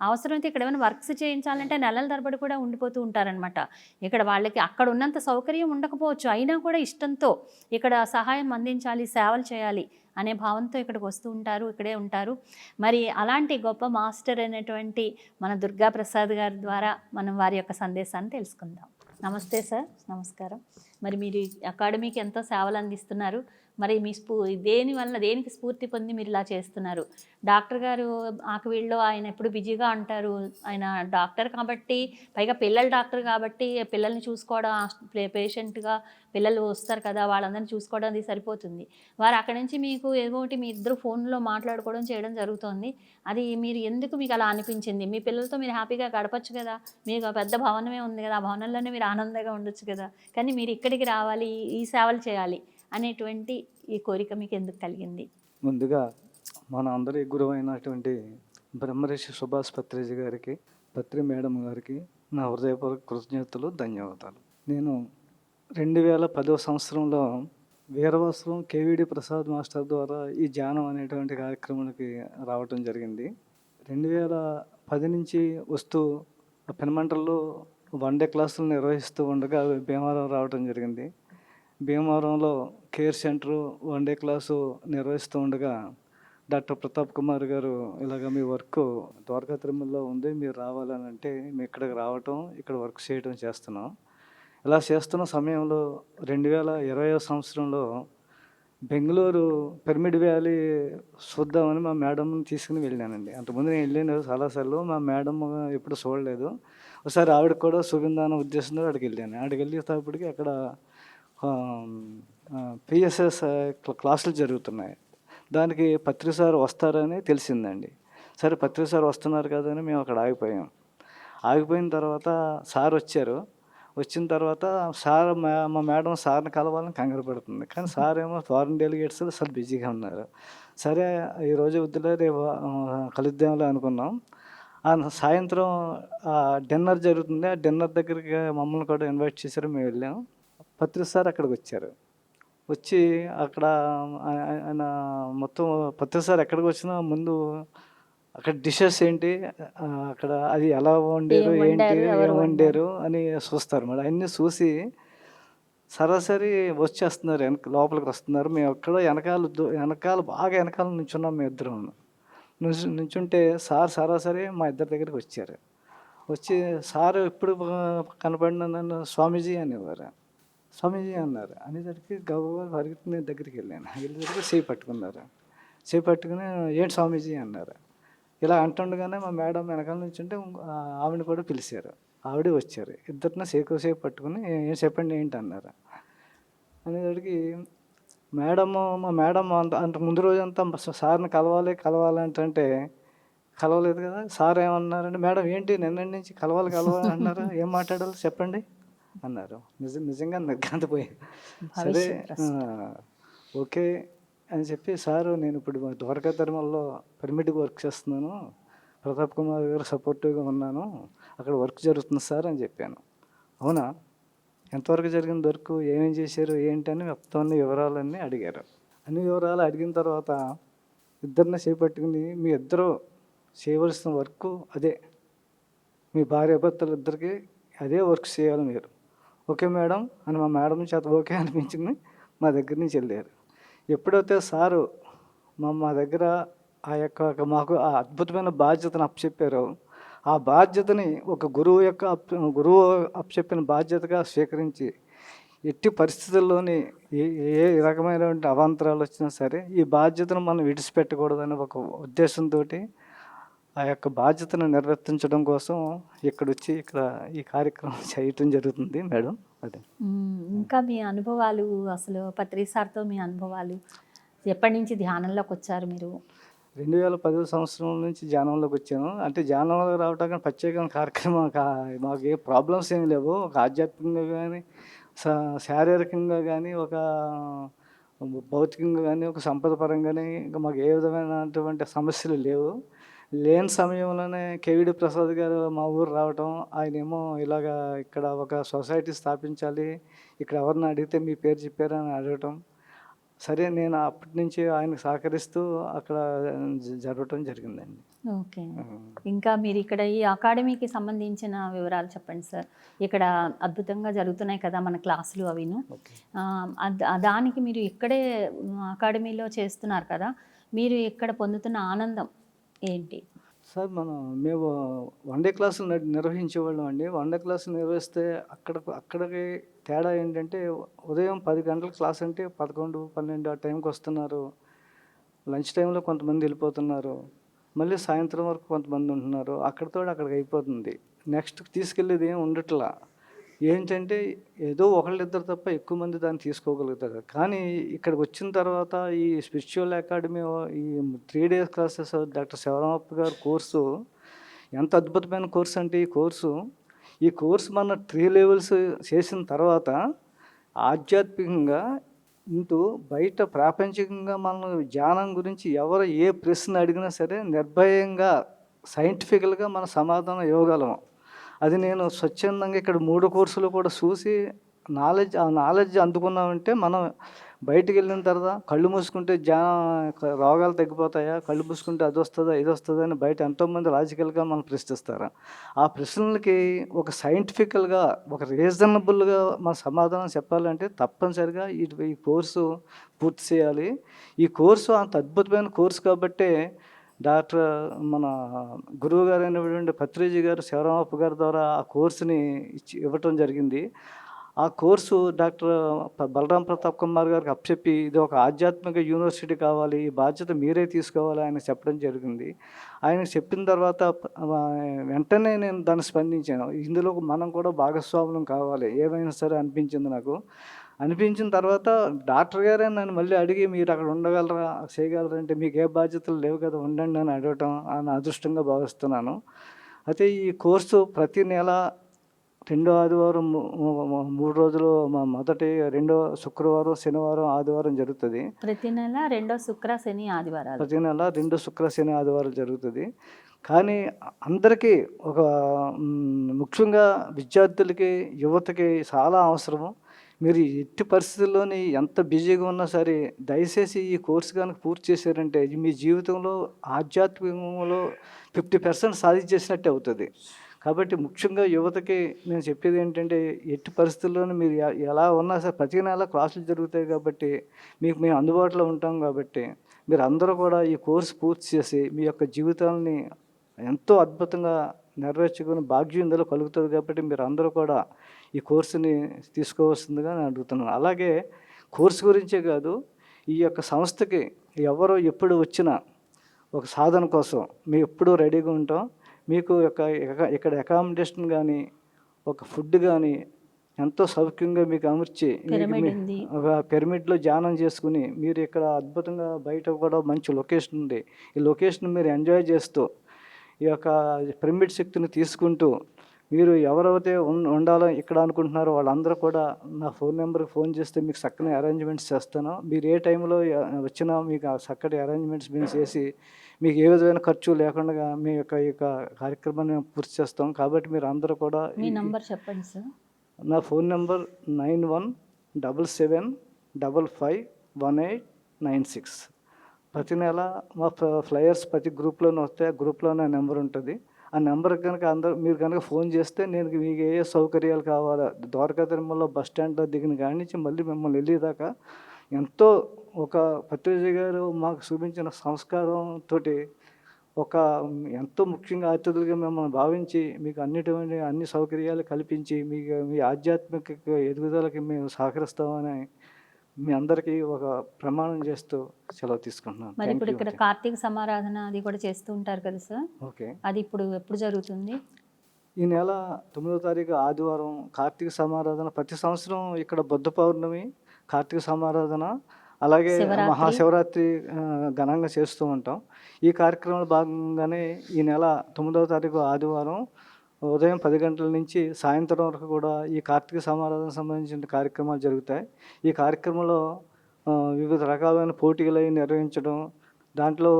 అవసరమైతే ఇక్కడ ఏమైనా వర్క్స్ చేయించాలంటే నెలల తరబడి కూడా ఉండిపోతూ ఉంటారనమాట ఇక్కడ వాళ్ళకి అక్కడ ఉన్నంత సౌకర్యం ఉండకపోవచ్చు. అయినా కూడా ఇష్టంతో ఇక్కడ సహాయం అందించాలి సేవలు చేయాలి అనే భావంతో ఇక్కడికి వస్తూ ఉంటారు ఇక్కడే ఉంటారు. మరి అలాంటి గొప్ప మాస్టర్ అయినటువంటి మన దుర్గా ప్రసాద్ గారి ద్వారా మనం వారి యొక్క సందేశాన్ని తెలుసుకుందాం. నమస్తే సార్. నమస్కారం. మరి మీరు అకాడమీకి ఎంతో సేవలు అందిస్తున్నారు. మరి మీ స్ఫూ దేని వల్ల దేనికి స్ఫూర్తి పొంది మీరు ఇలా చేస్తున్నారు? డాక్టర్ గారు ఆకవీళ్ళలో ఆయన ఎప్పుడు బిజీగా ఉంటారు. ఆయన డాక్టర్ కాబట్టి పైగా పిల్లల డాక్టర్ కాబట్టి పిల్లల్ని చూసుకోవడం పేషెంట్గా పిల్లలు వస్తారు కదా వాళ్ళందరినీ చూసుకోవడం అది సరిపోతుంది. వారు అక్కడి నుంచి మీకు ఏదో ఒకటి మీ ఇద్దరు ఫోన్లో మాట్లాడుకోవడం చేయడం జరుగుతుంది. అది మీరు ఎందుకు మీకు అలా అనిపించింది? మీ పిల్లలతో మీరు హ్యాపీగా గడపచ్చు కదా? మీకు పెద్ద భవనమే ఉంది కదా ఆ భవనంలోనే మీరు ఆనందంగా ఉండొచ్చు కదా? కానీ మీరు ఇక్కడ ఇక్కడికి రావాలి? ఈ సేవలు చేయాలి అనేటువంటి ఈ కోరిక మీకు ఎందుకు కలిగింది? ముందుగా మన అందరి గురువు అయినటువంటి బ్రహ్మర్షి సుభాష్ పత్రిజీ గారికి పత్రి మేడం గారికి నా హృదయపూర్వక కృతజ్ఞతలు ధన్యవాదాలు. నేను రెండు వేల పదవ సంవత్సరంలో వీరవస్త్రం కేవీడి ప్రసాద్ మాస్టర్ ద్వారా ఈ ధ్యానం అనేటువంటి కార్యక్రమానికి రావటం జరిగింది. రెండు వేల పది నుంచి వస్తూ పెనమంటల్లో వన్ డే క్లాసులు నిర్వహిస్తూ ఉండగా భీమవరం రావటం జరిగింది. భీమవరంలో care centre one day class నిర్వహిస్తూ ఉండగా డాక్టర్ ప్రతాప్ కుమార్ గారు ఇలాగ మీ వర్క్ ద్వారకా తిరుమలలో ఉంది మీరు రావాలని అంటే మేము ఇక్కడికి రావటం ఇక్కడ వర్క్ చేయడం చేస్తున్నాం. ఇలా చేస్తున్న సమయంలో రెండు వేల ఇరవై సంవత్సరంలో బెంగళూరు పిరమిడ్ వ్యాలీ చూద్దామని మా మేడం తీసుకుని వెళ్ళానండి. అంతకుముందు నేను వెళ్ళాను చాలాసార్లు మా మేడం ఎప్పుడు చూడలేదు. ఒకసారి ఆవిడ కూడా చూపిందాన ఉద్దేశంతో అక్కడికి వెళ్ళాను. అక్కడికి వెళ్ళేటప్పటికి అక్కడ పిఎస్ఎస్ క్లాసులు జరుగుతున్నాయి. దానికి పత్రిక సార్ వస్తారని తెలిసిందండి. సరే పత్రిక సార్ వస్తున్నారు కదా అని మేము అక్కడ ఆగిపోయాం. ఆగిపోయిన తర్వాత సార్ వచ్చారు. వచ్చిన తర్వాత సార్ మా- మా మేడం సార్ని కలవాలని కంగారు పడుతుంది. కానీ సార్ ఏమో ఫారెన్ డెలిగేట్స్ అసలు బిజీగా ఉన్నారు. సరే ఈరోజు వద్దులే రేపు కలుద్దాంలే అనుకున్నాం. సాయంత్రం డిన్నర్ జరుగుతుంది. ఆ డిన్నర్ దగ్గరికి మమ్మల్ని కూడా ఇన్వైట్ చేశారు. మేము వెళ్ళాం. పత్రిక సార్ అక్కడికి వచ్చారు. వచ్చి అక్కడ ఆయన మొత్తం పత్రిక సార్ ఎక్కడికి వచ్చినా ముందు అక్కడ డిషెస్ ఏంటి అక్కడ అది ఎలా వండారు ఏంటి ఏం వండారు? అని చూస్తారు మేడం. అన్నీ చూసి సరాసరి వచ్చేస్తున్నారు వెనక లోపలికి వస్తున్నారు. మేము ఎక్కడో వెనకాల వెనకాల బాగా వెనకాల నుంచున్నాం మేము ఇద్దరం నుంచి నుంచుంటే సార్ సరాసరి మా ఇద్దరి దగ్గరికి వచ్చారు. వచ్చి సార్ ఎప్పుడు కనపడిన నన్ను స్వామీజీ అనేవారు. స్వామీజీ అన్నారు. అనేసరికి గవ్వ పరిగెత్తి నేను దగ్గరికి వెళ్ళాను. వెళ్ళేసరికి చేయి పట్టుకున్నారు. చేయి పట్టుకుని ఏంటి స్వామీజీ? అన్నారు. ఇలా అంటుండగానే మా మేడం వెనకాల నుంచి ఉంటే ఆవిడ కూడా పిలిచారు. ఆవిడే వచ్చారు. ఇద్దరిని సేకు సేపు పట్టుకుని ఏం చెప్పండి ఏంటి? అన్నారు. అనేసరికి మేడం మా మేడం అంత అంత ముందు రోజంతా సార్ని కలవాలి కలవాలి అంటే కలవలేదు కదా. సార్ ఏమన్నారంటే మేడం ఏంటి నిన్న నుంచి కలవాలి కలవాలి అన్నారు? ఏం మాట్లాడాలి చెప్పండి. అన్నారు. నిజం నిజంగా నిర్ఘాంతపోయి సరే ఓకే అని చెప్పి సారు నేను ఇప్పుడు ద్వారకా తిరుమలలో పిరమిడ్కి వర్క్ చేస్తున్నాను. ప్రతాప్ కుమార్ గారు సపోర్టివ్గా ఉన్నాను. అక్కడ వర్క్ జరుగుతుంది సార్ అని చెప్పాను. అవునా? ఎంతవరకు జరిగిన దొరకు ఏమేం చేశారు ఏంటి అని మొత్తం అన్ని వివరాలన్నీ అడిగారు. అన్ని వివరాలు అడిగిన తర్వాత ఇద్దరిని చేపట్టుకుని మీ ఇద్దరు చేయవలసిన వర్క్ అదే. మీ భార్య భర్తలు ఇద్దరికి అదే వర్క్ చేయాలి మీరు. ఓకే మేడం అని మా మేడం చేత ఓకే అనిపించింది మా దగ్గర నుంచి వెళ్ళారు. ఎప్పుడైతే సారు మా మా దగ్గర ఆ యొక్క మాకు ఆ అద్భుతమైన బాధ్యతను అప్పచెప్పారో ఆ బాధ్యతని ఒక గురువు యొక్క అప్ గురువు అప్పచెప్పిన బాధ్యతగా స్వీకరించి ఎట్టి పరిస్థితుల్లోని ఏ ఏ రకమైనటువంటి అవాంతరాలు వచ్చినా సరే ఈ బాధ్యతను మనం విడిచిపెట్టకూడదని ఒక ఉద్దేశంతో ఆ యొక్క బాధ్యతను నిర్వర్తించడం కోసం ఇక్కడ వచ్చి ఇక్కడ ఈ కార్యక్రమం చేయటం జరుగుతుంది మేడం. అదే. ఇంకా మీ అనుభవాలు అసలు పత్రిసార్తో మీ అనుభవాలు ఎప్పటి నుంచి ధ్యానంలోకి వచ్చారు మీరు? రెండు వేల పదో సంవత్సరం నుంచి ధ్యానంలోకి వచ్చాను. అంటే ధ్యానంలోకి రావడానికి ప్రత్యేకమైన కార్యక్రమం మాకు ఏ ప్రాబ్లమ్స్ ఏమి లేవు. ఒక ఆధ్యాత్మికంగా కానీ శారీరకంగా కానీ ఒక భౌతికంగా కానీ ఒక సంపద పరంగానే ఇంకా మాకు ఏ విధమైనటువంటి సమస్యలు లేవు. లేని సమయంలోనే కేవిడి ప్రసాద్ గారు మా ఊరు రావటం ఆయనేమో ఇలాగా ఇక్కడ ఒక సొసైటీ స్థాపించాలి ఇక్కడ ఎవరిని అడిగితే మీ పేరు చెప్పారని అడగటం సరే నేను అప్పటి నుంచి ఆయనకు సహకరిస్తూ అక్కడ జరగటం జరిగిందండి. ఓకే. ఇంకా మీరు ఇక్కడ ఈ అకాడమీకి సంబంధించిన వివరాలు చెప్పండి సార్. ఇక్కడ అద్భుతంగా జరుగుతున్నాయి కదా మన క్లాసులు అవిను. దానికి మీరు ఇక్కడే అకాడమీలో చేస్తున్నారు కదా మీరు ఇక్కడ పొందుతున్న ఆనందం ఏంటి? సార్ మనం మేము వన్ డే క్లాసులు నిర్వహించేవాళ్ళం అండి. వన్ డే క్లాసులు నిర్వహిస్తే అక్కడ అక్కడికి తేడా ఏంటంటే ఉదయం పది గంటల క్లాస్ అంటే పదకొండు పన్నెండు ఆ టైంకి వస్తున్నారు. లంచ్ టైంలో కొంతమంది వెళ్ళిపోతున్నారు. మళ్ళీ సాయంత్రం వరకు కొంతమంది ఉంటున్నారు. అక్కడితో అక్కడికి అయిపోతుంది. నెక్స్ట్ తీసుకెళ్ళేది ఏం ఉండట్లా. ఏంటంటే ఏదో ఒకళ్ళిద్దరు తప్ప ఎక్కువ మంది దాన్ని తీసుకోగలుగుతారు. కానీ ఇక్కడికి వచ్చిన తర్వాత ఈ స్పిరిచువల్ అకాడమీ ఈ three days classes doctor Sivaramappa గారి కోర్సు ఎంత అద్భుతమైన కోర్సు అంటే ఈ కోర్సు ఈ కోర్సు మన త్రీ లెవెల్స్ చేసిన తర్వాత ఆధ్యాత్మికంగా ఇంటూ బయట ప్రాపంచికంగా మనం ధ్యానం గురించి ఎవరు ఏ ప్రశ్న అడిగినా సరే నిర్భయంగా సైంటిఫికల్గా మన సమాధానం ఇవ్వగలం. అది నేను స్వచ్ఛందంగా ఇక్కడ మూడు కోర్సులు కూడా చూసి నాలెడ్జ్ ఆ నాలెడ్జ్ అందుకున్నామంటే మనం బయటికి వెళ్ళిన తర్వాత కళ్ళు మూసుకుంటే జా రోగాలు తగ్గిపోతాయా? కళ్ళు మూసుకుంటే అది వస్తుందా ఇది వస్తుందా అని బయట ఎంతోమంది లాజికల్గా మనం ప్రశ్నిస్తారు? ఆ ప్రశ్నలకి ఒక సైంటిఫికల్గా ఒక రీజనబుల్గా మన సమాధానం చెప్పాలంటే తప్పనిసరిగా ఈ కోర్సు పూర్తి చేయాలి. ఈ కోర్సు అంత అద్భుతమైన కోర్సు కాబట్టే డాక్టర్ మన గురువు గారు అయినటువంటి పత్రిజీ గారు శివరామప్ప గారి ద్వారా ఆ కోర్సుని ఇచ్చి ఇవ్వటం జరిగింది. ఆ కోర్సు డాక్టర్ బలరాం ప్రతాప్ కుమార్ గారికి అప్పచెప్పి ఇది ఒక ఆధ్యాత్మిక యూనివర్సిటీ కావాలి ఈ బాధ్యత మీరే తీసుకోవాలి ఆయన చెప్పడం జరిగింది. ఆయన చెప్పిన తర్వాత వెంటనే నేను దాన్ని స్పందించాను. ఇందులో మనం కూడా భాగస్వాములం కావాలి. ఏమైనా సరే అనిపించింది నాకు. అనిపించిన తర్వాత డాక్టర్ గారే నన్ను మళ్ళీ అడిగి మీరు అక్కడ ఉండగలరా చేయగలరా అంటే మీకు ఏ బాధ్యతలు లేవు కదా ఉండండి అని అడగటం అని అదృష్టంగా భావిస్తున్నాను. అయితే ఈ కోర్సు ప్రతి నెల రెండో ఆదివారం మూడు రోజులు మా మొదటి రెండో శుక్రవారం శనివారం ఆదివారం జరుగుతుంది. ప్రతి నెల రెండో శుక్ర శని ఆదివారాలు. ప్రతి నెల రెండు శుక్ర శని ఆదివారం జరుగుతుంది. కానీ అందరికీ ఒక ముఖ్యంగా విద్యార్థులకి యువతకి చాలా అవసరము. మీరు ఎట్టి పరిస్థితుల్లోని ఎంత బిజీగా ఉన్నా సరే దయచేసి ఈ కోర్సు కనుక పూర్తి చేశారంటే మీ జీవితంలో ఆధ్యాత్మికంలో ఫిఫ్టీ పర్సెంట్ సాధించేసినట్టే అవుతుంది. కాబట్టి ముఖ్యంగా యువతకి నేను చెప్పేది ఏంటంటే ఎట్టి పరిస్థితుల్లోనూ మీరు ఎలా ఉన్నా సరే ప్రతి నెల క్లాసులు జరుగుతాయి కాబట్టి మీకు మేము అందుబాటులో ఉంటాం కాబట్టి మీరు అందరూ కూడా ఈ కోర్సు పూర్తి చేసి మీ యొక్క జీవితాలని ఎంతో అద్భుతంగా నెరవేర్చుకుని భాగ్యం ఇందులో కలుగుతుంది కాబట్టి మీరు అందరూ కూడా ఈ కోర్సుని తీసుకోవాల్సిందిగా నేను అడుగుతున్నాను. అలాగే కోర్సు గురించే కాదు ఈ యొక్క సంస్థకి ఎవరు ఎప్పుడు వచ్చినా ఒక సాధన కోసం మేము ఎప్పుడూ రెడీగా ఉంటాం. మీకు యొక్క ఇక్కడ అకామిడేషన్ కానీ ఒక ఫుడ్ కానీ ఎంతో సౌఖ్యంగా మీకు అమర్చి. ఒక పిరమిడ్లో ధ్యానం చేసుకుని మీరు ఇక్కడ అద్భుతంగా బయట కూడా మంచి లొకేషన్ ఉంది ఈ లొకేషన్ మీరు ఎంజాయ్ చేస్తూ ఈ యొక్క పిరమిడ్ శక్తిని తీసుకుంటూ మీరు ఎవరైతే ఉండాలో ఇక్కడ అనుకుంటున్నారో వాళ్ళందరూ కూడా నా ఫోన్ నెంబర్కి ఫోన్ చేస్తే మీకు చక్కని అరేంజ్మెంట్స్ చేస్తాను మీరు ఏ టైంలో వచ్చినా మీకు ఆ చక్కటి అరేంజ్మెంట్స్ మేము చేసి మీకు ఏ విధమైన ఖర్చు లేకుండా మీ యొక్క ఈ యొక్క కార్యక్రమాన్ని మేము పూర్తి చేస్తాం. కాబట్టి మీరు అందరూ కూడా మీ ఈ- నంబర్ చెప్పండి సార్. నా phone number nine one double seven double five one eight nine six. ప్రతి నెల మా ఫ్లయర్స్ ప్రతి గ్రూప్లోనే వస్తాయి ఆ గ్రూప్లో నా నెంబర్ ఉంటుంది. ఆ నెంబర్ కనుక అందరు మీరు కనుక ఫోన్ చేస్తే నేను మీకు ఏ ఏ సౌకర్యాలు కావాలో? ద్వారకా తిరుమలలో బస్ స్టాండ్లో దిగిన కాడి నుంచి మళ్ళీ మిమ్మల్ని వెళ్ళేదాకా ఎంతో ఒక పత్రిజీ గారు మాకు చూపించిన సంస్కారంతో ఒక ఎంతో ముఖ్యంగా అతిథులుగా మిమ్మల్ని భావించి మీకు అన్నిటువంటి అన్ని సౌకర్యాలు కల్పించి మీకు మీ ఆధ్యాత్మిక ఎదుగుదలకి మేము సహకరిస్తామని మీ అందరికీ ఒక ప్రమాణం చేస్తూ సెలవు తీసుకుంటున్నాను. మరి ఇప్పుడు. ఇక్కడ కార్తీక సమారాధన అది కూడా చేస్తూ ఉంటారు కదా సార్? ఓకే. అది ఇప్పుడు ఎప్పుడు జరుగుతుంది? ఈ నెల తొమ్మిదో తారీఖు ఆదివారం కార్తీక సమారాధన ప్రతి సంవత్సరం ఇక్కడ బుద్ధ పౌర్ణమి కార్తీక సమారాధన అలాగే శివరాత్రి. మహాశివరాత్రి ఘనంగా చేస్తూ ఉంటాం. ఈ కార్యక్రమంలో భాగంగానే ఈ నెల తొమ్మిదవ తారీఖు ఆదివారం ఉదయం పది గంటల నుంచి సాయంత్రం వరకు కూడా ఈ కార్తీక సమారాధన సంబంధించిన కార్యక్రమాలు జరుగుతాయి. ఈ కార్యక్రమంలో వివిధ రకాలైన పోటీలు అవి నిర్వహించడం దాంట్లో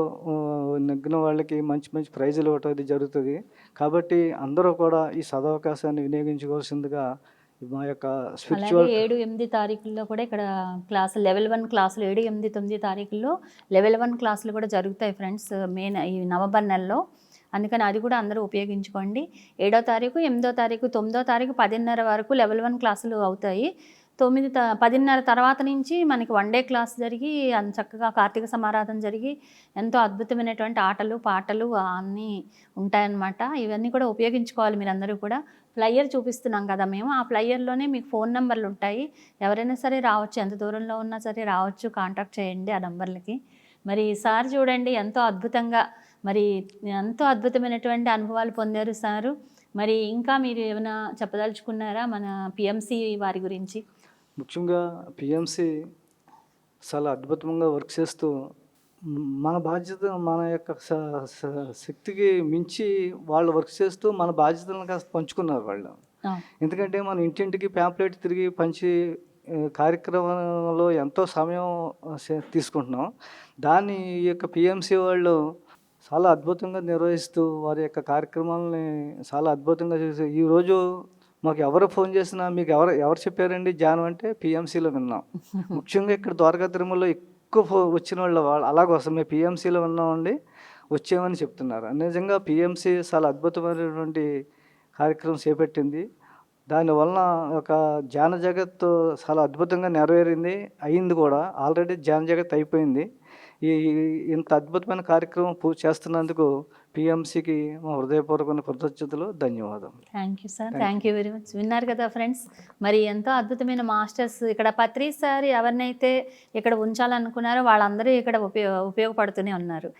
నెగ్గిన వాళ్ళకి మంచి మంచి ప్రైజులు ఇవ్వటం ఇది జరుగుతుంది. కాబట్టి అందరూ కూడా ఈ సదవకాశాన్ని వినియోగించుకోవాల్సిందిగా మా యొక్క అలాగే స్పిరిచువల్ ఏడు ఎనిమిది తారీఖుల్లో కూడా ఇక్కడ క్లాసులు లెవెల్ వన్ క్లాసులు ఏడు ఎనిమిది తొమ్మిది తారీఖుల్లో లెవెల్ వన్ క్లాసులు కూడా జరుగుతాయి ఫ్రెండ్స్ మే ఈ నవంబర్ నెలలో. అందుకని అది కూడా అందరూ ఉపయోగించుకోండి. ఏడో తారీఖు ఎనిమిదో తారీఖు తొమ్మిదో తారీఖు పదిన్నర వరకు లెవెల్ వన్ క్లాసులు అవుతాయి. తొమ్మిది త- పదిన్నర తర్వాత నుంచి మనకి వన్ డే క్లాస్ జరిగి అన్ చక్కగా కార్తీక సమారాధన జరిగి ఎంతో అద్భుతమైనటువంటి ఆటలు పాటలు అన్నీ ఉంటాయన్నమాట. ఇవన్నీ కూడా ఉపయోగించుకోవాలి మీరందరూ కూడా. ఫ్లయర్ చూపిస్తున్నాం కదా మేము. ఆ ఫ్లయర్లోనే మీకు ఫోన్ నెంబర్లు ఉంటాయి. ఎవరైనా సరే రావచ్చు. ఎంత దూరంలో ఉన్నా సరే రావచ్చు. కాంటాక్ట్ చేయండి ఆ నెంబర్లకి. మరి సార్ చూడండి ఎంతో అద్భుతంగా మరి ఎంతో అద్భుతమైనటువంటి అనుభవాలు పొందారు సారు. మరి ఇంకా మీరు ఏమైనా చెప్పదలుచుకున్నారా మన పిఎంసి వారి గురించి? ముఖ్యంగా పిఎంసి చాలా అద్భుతంగా వర్క్ చేస్తూ మన బాధ్యత మన యొక్క శక్తికి మించి వాళ్ళు వర్క్ చేస్తూ మన బాధ్యతలను కాస్త పంచుకున్నారు వాళ్ళు. ఎందుకంటే మన ఇంటింటికి ప్యాంప్లెట్ తిరిగి పంచి కార్యక్రమంలో ఎంతో సమయం తీసుకుంటున్నాం. దాన్ని ఈ యొక్క పిఎంసి వాళ్ళు చాలా అద్భుతంగా నిర్వహిస్తూ వారి యొక్క కార్యక్రమాలని చాలా అద్భుతంగా చేసి ఈరోజు మాకు ఎవరు ఫోన్ చేసినా మీకు ఎవరు ఎవరు చెప్పారండి ధ్యానం అంటే పిఎంసిలో విన్నాం. ముఖ్యంగా ఇక్కడ ద్వారకా తిరుమలలో ఎక్కువ వచ్చిన వాళ్ళు వాళ్ళు అలాగ వస్తాం మేము పిఎంసీలో ఉన్నామండి. వచ్చామని చెప్తున్నారు. నిజంగా పిఎంసీ చాలా అద్భుతమైనటువంటి కార్యక్రమం చేపట్టింది. దానివలన ఒక జాన జగత్తు చాలా అద్భుతంగా నెరవేరింది. అయింది కూడా. ఆల్రెడీ జాన జగత్ అయిపోయింది. ఈ ఇంత అద్భుతమైన కార్యక్రమం పూజ చేస్తున్నందుకు పిఎంసికి మా హృదయపూర్వక కృతజ్ఞతలు ధన్యవాదాలు thank you sir thank you very much విన్నారు కదా ఫ్రెండ్స్ మరి ఎంతో అద్భుతమైన మాస్టర్స్ ఇక్కడ పత్రి సార్ ఎవరినైతే ఇక్కడ ఉంచాలనుకున్నారో వాళ్ళందరూ ఇక్కడ ఉపయోగ ఉపయోగపడుతూనే ఉన్నారు.